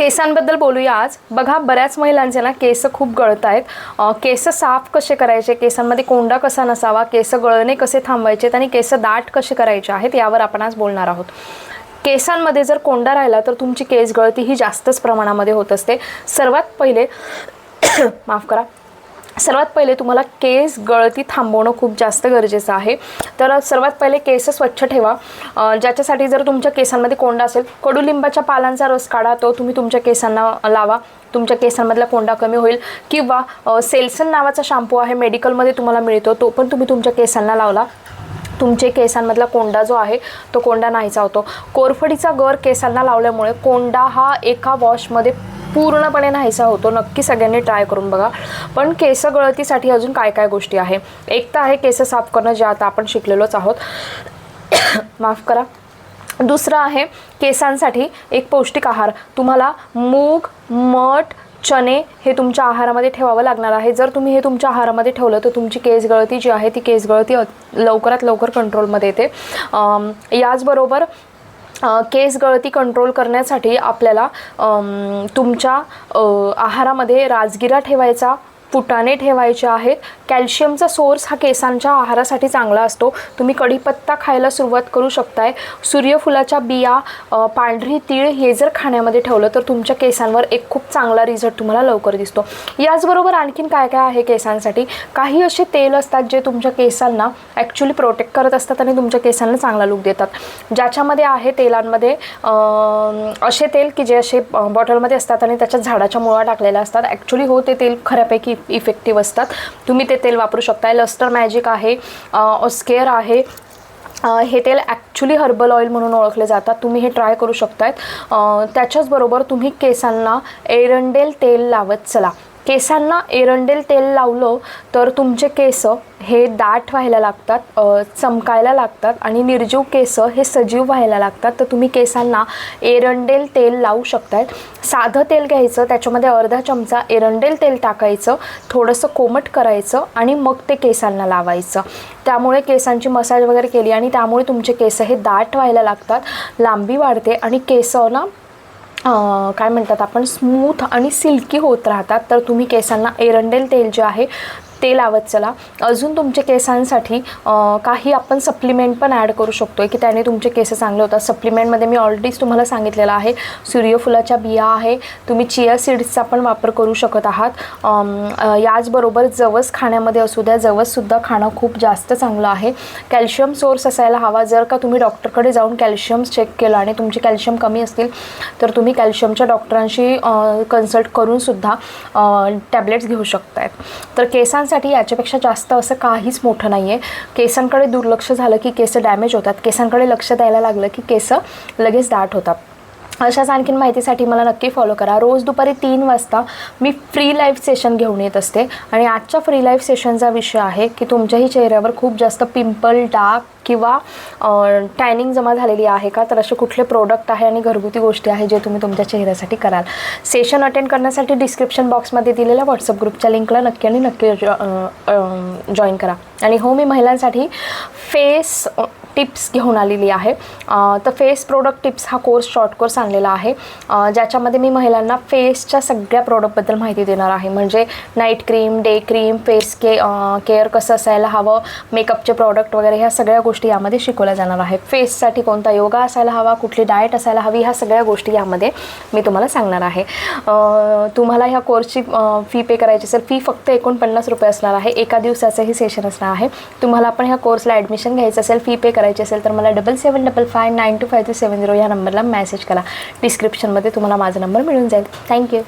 केसांबद्दल बोलूया आज. बघा बऱ्याच महिलांचे ना केस खूप गळत आहेत. केस साफ कसे करायचे? केसांमध्ये कोंडा कसा नसावा? केस गळणे कसे थांबवायचे? आणि केस दाट कसे करायचे आहेत यावर आपण आज बोलणार आहोत. केसांमध्ये जर कोंडा राहिला तर तुमची केस गळती ही जास्तच प्रमाणामध्ये होत असते. सर्वात पहिले माफ करा सर्वात पहिले तुम्हाला केस गळती थांबवणं खूप जास्त गरजेचं आहे. तर सर्वात पहिले केस स्वच्छ ठेवा. ज्याच्यासाठी जर तुमच्या केसांमध्ये कोंडा असेल कडुलिंबाच्या पालांचा रस काढा तो तुम्ही तुमच्या केसांना लावा. तुमच्या केसांमधला कोंडा कमी होईल. किंवा सेल्सन नावाचा शॅम्पू आहे मेडिकलमध्ये तुम्हाला मिळतो तो पण तुम्ही तुमच्या केसांना लावला. तुमचे केसांमधला कोंडा जो आहे तो कोंडा नाहीचा होतो. कोरफडीचा गर केसांना लावल्यामुळे कोंडा हा एका वॉशमध्ये पूर्णपणे नाहीसा होतो. नक्की सगळ्यांनी ट्राय करून बघा. पण केस गळतीसाठी अजून काय काय गोष्टी आहे? एक तर आहे केस साफ करणं जे आता आपण शिकलेलोच आहोत. माफ करा. दुसरं आहे केसांसाठी एक पौष्टिक आहार. तुम्हाला मूग मठ चणे हे तुमच्या आहारामध्ये ठेवावं लागणार आहे. जर तुम्ही हे तुमच्या आहारामध्ये ठेवलं तर तुमची केस गळती जी आहे ती केस गळती अ- लवकरात लवकर कंट्रोलमध्ये येते. याचबरोबर केस गळती कंट्रोल करण्यासाठी आपल्याला तुमच्या आहारामध्ये राजगिरा ठेवायचा फुटाणे ठेवायचे आहेत. कॅल्शियमचा सोर्स हा केसांच्या आहारासाठी चांगला असतो. तुम्ही कढीपत्ता खायला सुरुवात करू शकताय. सूर्यफुलाच्या बिया पांढरी तीळ हे जर खाण्यामध्ये ठेवलं तर तुमच्या केसांवर एक खूप चांगला रिझल्ट तुम्हाला लवकर दिसतो. याचबरोबर आणखीन काय काय आहे केसांसाठी? काही असे तेल असतात जे तुमच्या केसांना ॲक्च्युली प्रोटेक्ट करत असतात आणि तुमच्या केसांना चांगला लुक देतात. ज्याच्यामध्ये आहे तेलांमध्ये असे तेल की जे असे बॉटलमध्ये असतात आणि त्याच्यात झाडाच्या मुळा टाकलेल्या असतात. ॲक्च्युली हो ते तेल खऱ्यापैकी इफेक्टिव्ह असतात. तुम्ही ते तेल वापरू शकताय. लस्टर मॅजिक आहे ऑस्केअर आहे. हे तेल ॲक्च्युली हर्बल ऑइल म्हणून ओळखले जातात. तुम्ही हे ट्राय करू शकतायत. त्याच्याचबरोबर तुम्ही केसांना एरंडेल तेल लावत चला. केसांना एरंडेल तेल लावलं तर तुमचे केस हे दाट व्हायला लागतात चमकायला लागतात आणि निर्जीव केस हे सजीव व्हायला लागतात. तर तुम्ही केसांना एरंडेल तेल लावू शकतायत साधं तेल घ्यायचं त्याच्यामध्ये अर्धा चमचा एरंडेल तेल टाकायचं थोडंसं कोमट करायचं आणि मग ते केसांना लावायचं. त्यामुळे केसांची मसाज वगैरे केली आणि त्यामुळे तुमचे केस हे दाट व्हायला लागतात लांबी वाढते आणि केस ना काय म्हणतात आपण स्मूथ आणि सिल्की होत राहतात. तर तुम्ही केसांना एरंडेल तेल जे आहे ते लावत चला. अजून तुमच्या केसांसाठी काही आपण सप्लिमेंट पण ॲड करू शकतो की त्याने तुमचे केस चांगले होतात. सप्लिमेंटमध्ये मी ऑलरेडीच तुम्हाला सांगितलेलं आहे सूर्यफुलाच्या बिया आहे तुम्ही चिया सीड्सचा पण वापर करू शकत आहात. याचबरोबर जवस खाण्यामध्ये असू द्या जवससुद्धा खाणं खूप जास्त चांगलं आहे. कॅल्शियम सोर्स असायला हवा जर का तुम्ही डॉक्टरकडे जाऊन कॅल्शियम चेक केलं आणि तुमचे कॅल्शियम कमी असतील तर तुम्ही कॅल्शियमच्या डॉक्टरांशी कन्सल्ट करूनसुद्धा टॅबलेट्स घेऊ शकतायत. तर केसांसाठी याच्यापेक्षा जास्त असं काहीच मोठं नाही आहे केसांकडे दुर्लक्ष झालं की केस डॅमेज होतात. केसांकडे लक्ष द्यायला लागलं की केस लगेच दाट होतात. अशाच आणखीन माहितीसाठी मला नक्की फॉलो करा. रोज दुपारी तीन वाजता मी फ्री लाईव्ह सेशन घेऊन येत असते. आणि आजच्या फ्री लाईव्ह सेशनचा विषय आहे की तुमच्याही चेहऱ्यावर खूप जास्त पिंपल डाग किंवा टॅनिंग जमा झालेली आहे का? तर असे कुठले प्रोडक्ट आहे आणि घरगुती गोष्टी आहे जे तुम्ही तुमच्या चेहऱ्यासाठी कराल. सेशन अटेंड करण्यासाठी डिस्क्रिप्शन बॉक्समध्ये दिलेल्या व्हॉट्सअप ग्रुपच्या लिंकला नक्की आणि नक्की जॉईन करा. आणि हो मी महिलांसाठी फेस टिप्स घेऊन आलेली आहे. तर फेस प्रोडक्ट टिप्स हा कोर्स शॉर्ट कोर्स आणलेला आहे. ज्याच्यामध्ये मी महिलांना फेसच्या सगळ्या प्रोडक्टबद्दल माहिती देणार आहे. म्हणजे night cream day cream face के केअर कसं असायला हवं मेकअपचे प्रॉडक्ट वगैरे ह्या सगळ्या गोष्टी यामध्ये शिकवल्या जाणार आहे. फेससाठी कोणता योगा असायला हवा कुठली डाएट असायला हवी ह्या सगळ्या गोष्टी यामध्ये मी तुम्हाला सांगणार आहे. तुम्हाला ह्या कोर्सची फी पे करायची असेल फी फक्त एकोणपन्नास रुपये असणार आहे. एका दिवसाचं हे सेशन असणार आहे. तुम्हाला पण ह्या कोर्सला ॲडमिशन घ्यायचं असेल फी पे करायची असेल तर मला double seven double five nine two five three seven zero या नंबरला मेसेज करा. डिस्क्रिप्शनमध्ये तुम्हाला माझा नंबर मिळून जाईल. थँक्यू